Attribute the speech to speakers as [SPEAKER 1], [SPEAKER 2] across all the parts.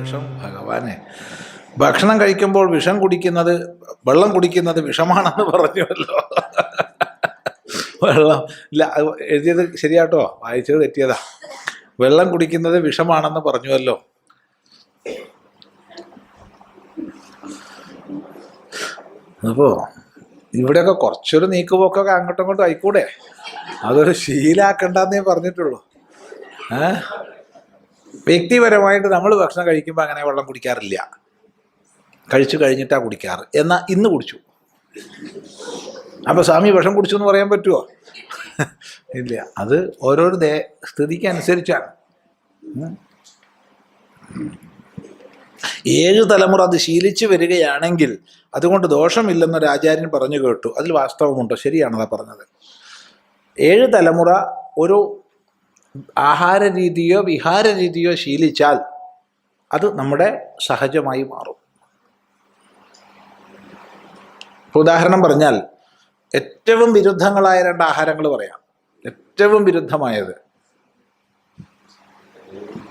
[SPEAKER 1] വിഷം ഭഗവാനെ. ഭക്ഷണം കഴിക്കുമ്പോൾ വിഷം കുടിക്കുന്നത് വെള്ളം കുടിക്കുന്നത് വിഷമാണെന്ന് പറഞ്ഞുവല്ലോ. വെള്ളം ഇല്ല എഴുതിയത് ശരിയാട്ടോ? വായിച്ചത് തെറ്റിയതാ. വെള്ളം കുടിക്കുന്നത് വിഷമാണെന്ന് പറഞ്ഞുവല്ലോ. അപ്പോ ഇവിടെയൊക്കെ കുറച്ചൊരു നീക്കുപോക്കൊക്കെ അങ്ങോട്ടും ഇങ്ങോട്ടും ആയിക്കൂടെ? അതൊരു ശീലാക്കണ്ടെന്നേ പറഞ്ഞിട്ടുള്ളൂ. വ്യക്തിപരമായിട്ട് നമ്മൾ ഭക്ഷണം കഴിക്കുമ്പോൾ അങ്ങനെ വെള്ളം കുടിക്കാറില്ല. കഴിച്ചു കഴിഞ്ഞിട്ടാണ് കുടിക്കാറ്. എന്നാൽ ഇന്ന് കുടിച്ചു. അപ്പോൾ സ്വാമി വിഷം കുടിച്ചു എന്ന് പറയാൻ പറ്റുമോ ഇല്ല. അത് ഓരോരോ ദേ സ്ഥിതിക്ക് അനുസരിച്ചാണ് ഏഴ് തലമുറ അത് ശീലിച്ചു വരികയാണെങ്കിൽ അതുകൊണ്ട് ദോഷമില്ലെന്നൊരു ആചാര്യൻ പറഞ്ഞു കേട്ടു. അതിൽ വാസ്തവമുണ്ടോ? ശരിയാണതാ പറഞ്ഞത്. ഏഴ് തലമുറ ഒരു ആഹാര രീതിയോ വിഹാര രീതിയോ ശീലിച്ചാൽ അത് നമ്മുടെ സഹജമായി മാറും. ഉദാഹരണം പറഞ്ഞാൽ ഏറ്റവും വിരുദ്ധങ്ങളായ രണ്ട് ആഹാരങ്ങൾ പറയാം. ഏറ്റവും വിരുദ്ധമായത്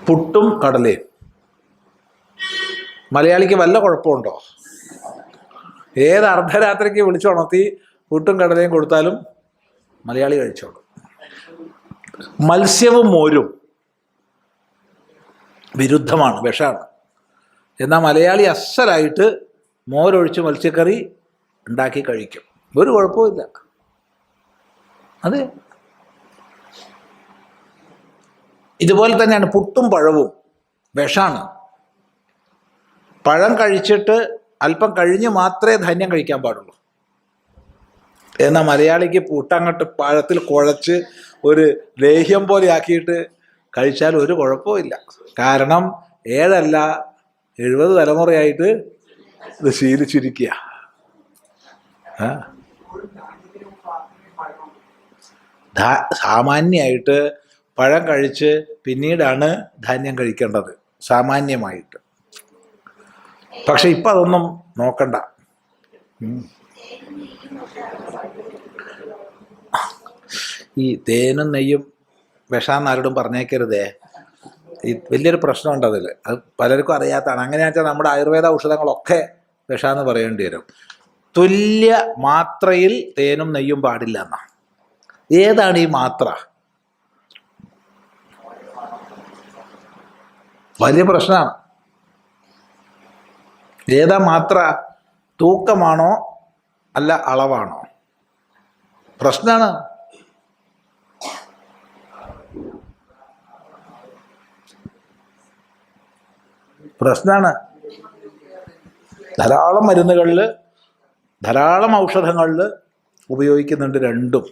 [SPEAKER 1] പുട്ടും കടലയും. മലയാളിക്ക് വല്ല കുഴപ്പമുണ്ടോ? ഏത് അർദ്ധരാത്രിക്ക് വിളിച്ചുണർത്തി പുട്ടും കടലയും കൊടുത്താലും മലയാളി കഴിച്ചോളും. മത്സ്യവും മോരും വിരുദ്ധമാണ് വിഷമാണ്. എന്നാൽ മലയാളി അസലായിട്ട് മോരൊഴിച്ച് മത്സ്യക്കറി ഉണ്ടാക്കി കഴിക്കും. ഒരു കുഴപ്പമില്ല അതെ. ഇതുപോലെ തന്നെയാണ് പുട്ടും പഴവും വിഷാണ്. പഴം കഴിച്ചിട്ട് അല്പം കഴിഞ്ഞ് മാത്രമേ ധാന്യം കഴിക്കാൻ പാടുള്ളൂ. എന്നാൽ മലയാളിക്ക് പുട്ടങ്ങോട്ട് പഴത്തിൽ കുഴച്ച് ഒരു ലേഹ്യം പോലെ ആക്കിയിട്ട് കഴിച്ചാൽ ഒരു കുഴപ്പമില്ല കാരണം ഏഴല്ല എഴുപത് തലമുറയായിട്ട് ഇത് ശീലിച്ചിരിക്കുക. സാമാന്യമായിട്ട് പഴം കഴിച്ച് പിന്നീടാണ് ധാന്യം കഴിക്കേണ്ടത്. സാമാന്യമായിട്ട്. പക്ഷെ ഇപ്പം അതൊന്നും നോക്കണ്ട. ഈ തേനും നെയ്യും വിഷാന്ന് ആരോടും പറഞ്ഞേക്കരുതേ. ഈ വലിയൊരു പ്രശ്നമുണ്ട് അതിൽ അത് പലർക്കും അറിയാത്തതാണ്. അങ്ങനെയാണെന്ന് വെച്ചാൽ നമ്മുടെ ആയുർവേദ ഔഷധങ്ങളൊക്കെ വിഷാന്ന് പറയേണ്ടി വരും. തുല്യ മാത്രയിൽ തേനും നെയ്യും പാടില്ല എന്നാ. ഏതാണ് ഈ മാത്ര? വലിയ പ്രശ്നമാണ്. ഏതാ മാത്ര? തൂക്കമാണോ അല്ല അളവാണോ? പ്രശ്നമാണ് പ്രശ്നമാണ് ധാരാളം മരുന്നുകളിൽ ധാരാളം ഔഷധങ്ങളിൽ ഉപയോഗിക്കുന്നുണ്ട് രണ്ടും.